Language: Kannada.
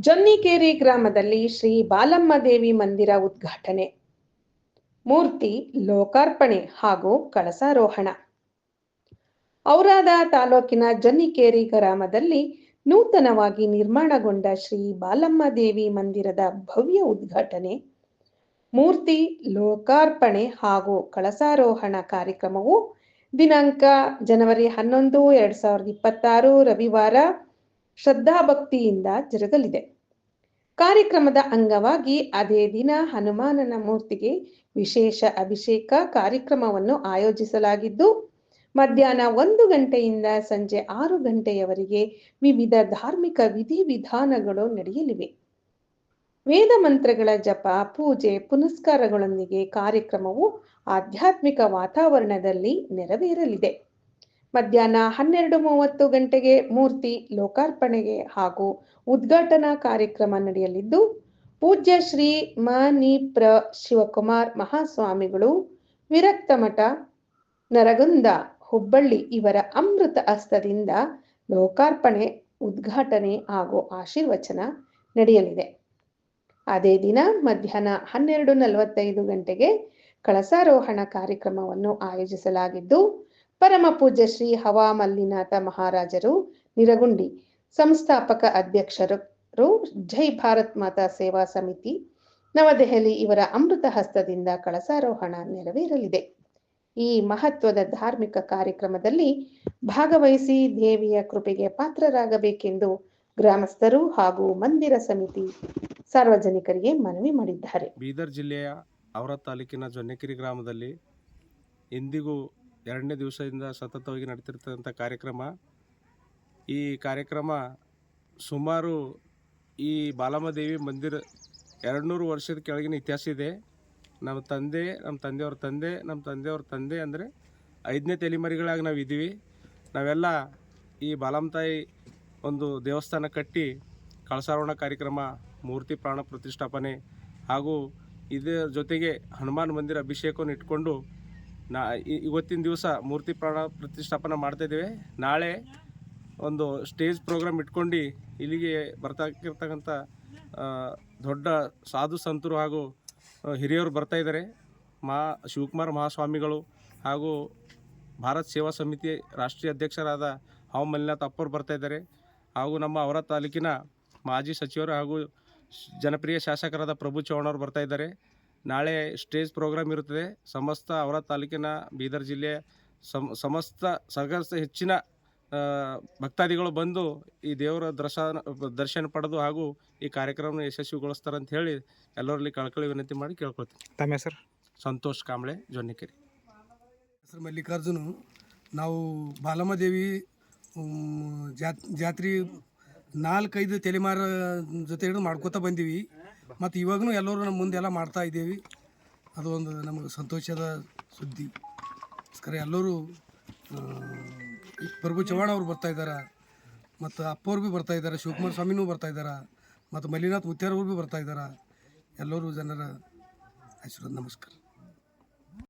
ಜೊನ್ನಿಕೇರಿ ಗ್ರಾಮದಲ್ಲಿ ಶ್ರೀ ಬಾಲಮ್ಮ ದೇವಿ ಮಂದಿರ ಉದ್ಘಾಟನೆ. ಮೂರ್ತಿ, ಲೋಕಾರ್ಪಣೆ ಹಾಗೂ ಕಳಸಾರೋಹಣ. ಔರಾದ ತಾಲೂಕಿನ ಜನ್ನಿಕೇರಿ ಗ್ರಾಮದಲ್ಲಿ ನೂತನವಾಗಿ ನಿರ್ಮಾಣಗೊಂಡ ಶ್ರೀ ಬಾಲಮ್ಮ ದೇವಿ ಮಂದಿರದ ಭವ್ಯ ಉದ್ಘಾಟನೆ. ಮೂರ್ತಿ, ಲೋಕಾರ್ಪಣೆ ಹಾಗೂ ಕಳಸಾರೋಹಣ ಕಾರ್ಯಕ್ರಮವು ದಿನಾಂಕ ಜನವರಿ ಹನ್ನೊಂದು, ಎರಡ್ ಸಾವಿರದ ಇಪ್ಪತ್ತಾರು, ರವಿವಾರ ಶ್ರದ್ಧಾಭಕ್ತಿಯಿಂದ ಜರುಗಲಿದೆ. ಕಾರ್ಯಕ್ರಮದ ಅಂಗವಾಗಿ ಅದೇ ದಿನ ಹನುಮಾನನ ಮೂರ್ತಿಗೆ ವಿಶೇಷ ಅಭಿಷೇಕ ಕಾರ್ಯಕ್ರಮವನ್ನು ಆಯೋಜಿಸಲಾಗಿದ್ದು, ಮಧ್ಯಾಹ್ನ ಒಂದು ಗಂಟೆಯಿಂದ ಸಂಜೆ ಆರು ಗಂಟೆಯವರೆಗೆ ವಿವಿಧ ಧಾರ್ಮಿಕ ವಿಧಿವಿಧಾನಗಳು ನಡೆಯಲಿವೆ. ವೇದ ಮಂತ್ರಗಳ ಜಪ, ಪೂಜೆ, ಪುನಸ್ಕಾರಗಳೊಂದಿಗೆ ಕಾರ್ಯಕ್ರಮವು ಆಧ್ಯಾತ್ಮಿಕ ವಾತಾವರಣದಲ್ಲಿ ನೆರವೇರಲಿದೆ. ಮಧ್ಯಾಹ್ನ ಹನ್ನೆರಡು ಮೂವತ್ತು ಗಂಟೆಗೆ ಮೂರ್ತಿ ಲೋಕಾರ್ಪಣೆಗೆ ಹಾಗೂ ಉದ್ಘಾಟನಾ ಕಾರ್ಯಕ್ರಮ ನಡೆಯಲಿದ್ದು, ಪೂಜ್ಯ ಶ್ರೀ ಮನಿಪ್ರ ಶಿವಕುಮಾರ್ ಮಹಾಸ್ವಾಮಿಗಳು, ವಿರಕ್ತ ಮಠ, ನರಗುಂದ, ಹುಬ್ಬಳ್ಳಿ ಇವರ ಅಮೃತ ಹಸ್ತದಿಂದ ಲೋಕಾರ್ಪಣೆ, ಉದ್ಘಾಟನೆ ಹಾಗೂ ಆಶೀರ್ವಚನ ನಡೆಯಲಿದೆ. ಅದೇ ದಿನ ಮಧ್ಯಾಹ್ನ ಹನ್ನೆರಡು ನಲವತ್ತೈದು ಗಂಟೆಗೆ ಕಳಸಾರೋಹಣ ಕಾರ್ಯಕ್ರಮವನ್ನು ಆಯೋಜಿಸಲಾಗಿದ್ದು ಪರಮ ಪೂಜ್ಯ ಶ್ರೀ ಹವಾ ಮಲ್ಲಿನಾಥ ಮಹಾರಾಜರು, ನಿರಗುಂಡಿ ಸಂಸ್ಥಾಪಕ ಅಧ್ಯಕ್ಷರು, ಜೈ ಭಾರತ್ ಮಾತಾ ಸೇವಾ ಸಮಿತಿ, ನವದೆಹಲಿ ಇವರ ಅಮೃತ ಹಸ್ತದಿಂದ ಕಳಸಾರೋಹಣ ನೆರವೇರಲಿದೆ. ಈ ಮಹತ್ವದ ಧಾರ್ಮಿಕ ಕಾರ್ಯಕ್ರಮದಲ್ಲಿ ಭಾಗವಹಿಸಿ ದೇವಿಯ ಕೃಪೆಗೆ ಪಾತ್ರರಾಗಬೇಕೆಂದು ಗ್ರಾಮಸ್ಥರು ಹಾಗೂ ಮಂದಿರ ಸಮಿತಿ ಸಾರ್ವಜನಿಕರಿಗೆ ಮನವಿ ಮಾಡಿದ್ದಾರೆ. ಬೀದರ್ ಜಿಲ್ಲೆಯ ಅವರ ತಾಲೂಕಿನ ಜೊನ್ನೆಕಿರಿ ಗ್ರಾಮದಲ್ಲಿ ಇಂದಿಗೂ ಎರಡನೇ ದಿವಸದಿಂದ ಸತತವಾಗಿ ನಡೀತಿರ್ತಕ್ಕಂಥ ಕಾರ್ಯಕ್ರಮ. ಈ ಕಾರ್ಯಕ್ರಮ ಸುಮಾರು ಈ ಬಾಲಮ್ಮದೇವಿ ಮಂದಿರ ಎರಡುನೂರು ವರ್ಷದ ಕೆಳಗಿನ ಇತಿಹಾಸ ಇದೆ. ನಮ್ಮ ತಂದೆ, ನಮ್ಮ ತಂದೆಯವ್ರ ತಂದೆ, ನಮ್ಮ ತಂದೆಯವ್ರ ತಂದೆ ಅಂದರೆ ಐದನೇ ತಲೆಮಾರಿಗಳಾಗಿ ನಾವು ಇದ್ದೀವಿ. ನಾವೆಲ್ಲ ಈ ಬಾಲಮ್ಮ ತಾಯಿ ಒಂದು ದೇವಸ್ಥಾನ ಕಟ್ಟಿ ಕಳಸಾರೋಹಣ ಕಾರ್ಯಕ್ರಮ, ಮೂರ್ತಿ ಪ್ರಾಣ ಪ್ರತಿಷ್ಠಾಪನೆ ಹಾಗೂ ಇದರ ಜೊತೆಗೆ ಹನುಮಾನ್ ಮಂದಿರ ಅಭಿಷೇಕವನ್ನು ಇಟ್ಕೊಂಡು ನಾ ಇವತ್ತಿನ ದಿವಸ ಮೂರ್ತಿ ಪ್ರಾಣ ಪ್ರತಿಷ್ಠಾಪನೆ ಮಾಡ್ತಾ ಇದ್ದೇವೆ. ನಾಳೆ ಒಂದು ಸ್ಟೇಜ್ ಪ್ರೋಗ್ರಾಮ್ ಇಟ್ಕೊಂಡು ಇಲ್ಲಿಗೆ ಬರ್ತಾಕಿರ್ತಕ್ಕಂಥ ದೊಡ್ಡ ಸಾಧು ಸಂತರು ಹಾಗೂ ಹಿರಿಯರು ಬರ್ತಾ ಇದ್ದಾರೆ. ಮಾ, ಶಿವಕುಮಾರ್ ಮಹಾಸ್ವಾಮಿಗಳು ಹಾಗೂ ಭಾರತ್ ಸೇವಾ ಸಮಿತಿ ರಾಷ್ಟ್ರೀಯ ಅಧ್ಯಕ್ಷರಾದ ಹಾವು ಮಲ್ಲಿನಾಥ್ ಅಪ್ಪರು ಬರ್ತಾ ಇದ್ದಾರೆ. ಹಾಗೂ ನಮ್ಮ ಅವರ ತಾಲೂಕಿನ ಮಾಜಿ ಸಚಿವರು ಹಾಗೂ ಜನಪ್ರಿಯ ಶಾಸಕರಾದ ಪ್ರಭು ಚೌಹಾಣ್ ಅವರು ಬರ್ತಾ ಇದ್ದಾರೆ. ನಾಳೆ ಸ್ಟೇಜ್ ಪ್ರೋಗ್ರಾಮ್ ಇರುತ್ತದೆ. ಸಮಸ್ತ ಅವರ ತಾಲೂಕಿನ ಬೀದರ್ ಜಿಲ್ಲೆ ಸಮ್ ಸಮಸ್ತ ಸಹಕರಿಸ ಹೆಚ್ಚಿನ ಭಕ್ತಾದಿಗಳು ಬಂದು ಈ ದೇವರ ದರ್ಶನ ದರ್ಶನ ಪಡೆದು ಹಾಗೂ ಈ ಕಾರ್ಯಕ್ರಮ ಯಶಸ್ವಿಗೊಳಿಸ್ತಾರೆ ಅಂತ ಹೇಳಿ ಎಲ್ಲರಲ್ಲಿ ಕಳ್ಕೊಳ್ಳಿ ವಿನಂತಿ ಮಾಡಿ ಕೇಳ್ಕೊಳ್ತೀನಿ. ತಮ್ಮ ಹೆಸರು? ಸಂತೋಷ್ ಕಾಂಬಳೆ ಜೊನ್ನಿಕೆರೆ. ಹೆಸರು ಮಲ್ಲಿಕಾರ್ಜುನು. ನಾವು ಬಾಲಮ್ಮದೇವಿ ಜಾತ್ ಜಾತ್ರೆ ನಾಲ್ಕೈದು ತಲೆಮಾರ ಜೊತೆ ಹಿಡಿದು ಮಾಡ್ಕೋತಾ ಬಂದೀವಿ. ಮತ್ತು ಇವಾಗೂ ಎಲ್ಲರೂ ನಮ್ಮ ಮುಂದೆಲ್ಲ ಮಾಡ್ತಾ ಇದ್ದೀವಿ. ಅದು ಒಂದು ನಮಗೆ ಸಂತೋಷದ ಸುದ್ದಿ. ಸ್ಕರೆ ಎಲ್ಲರೂ ಪ್ರಭು ಚವ್ಹಾಣ್ ಅವರು ಬರ್ತಾ ಇದ್ದಾರೆ, ಮತ್ತು ಅಪ್ಪವ್ರು ಭೀ ಬರ್ತಾ ಇದ್ದಾರೆ, ಶಿವಕುಮಾರ ಸ್ವಾಮಿನೂ ಬರ್ತಾ ಇದ್ದಾರೆ, ಮತ್ತು ಮಲ್ಲಿನಾಥ್ ಮುತ್ಯಾರವ್ರು ಭೀ ಬರ್ತಾ ಇದ್ದಾರೆ. ಎಲ್ಲರೂ ಜನರ ಆಶೀರ್ವಾದ, ನಮಸ್ಕಾರ.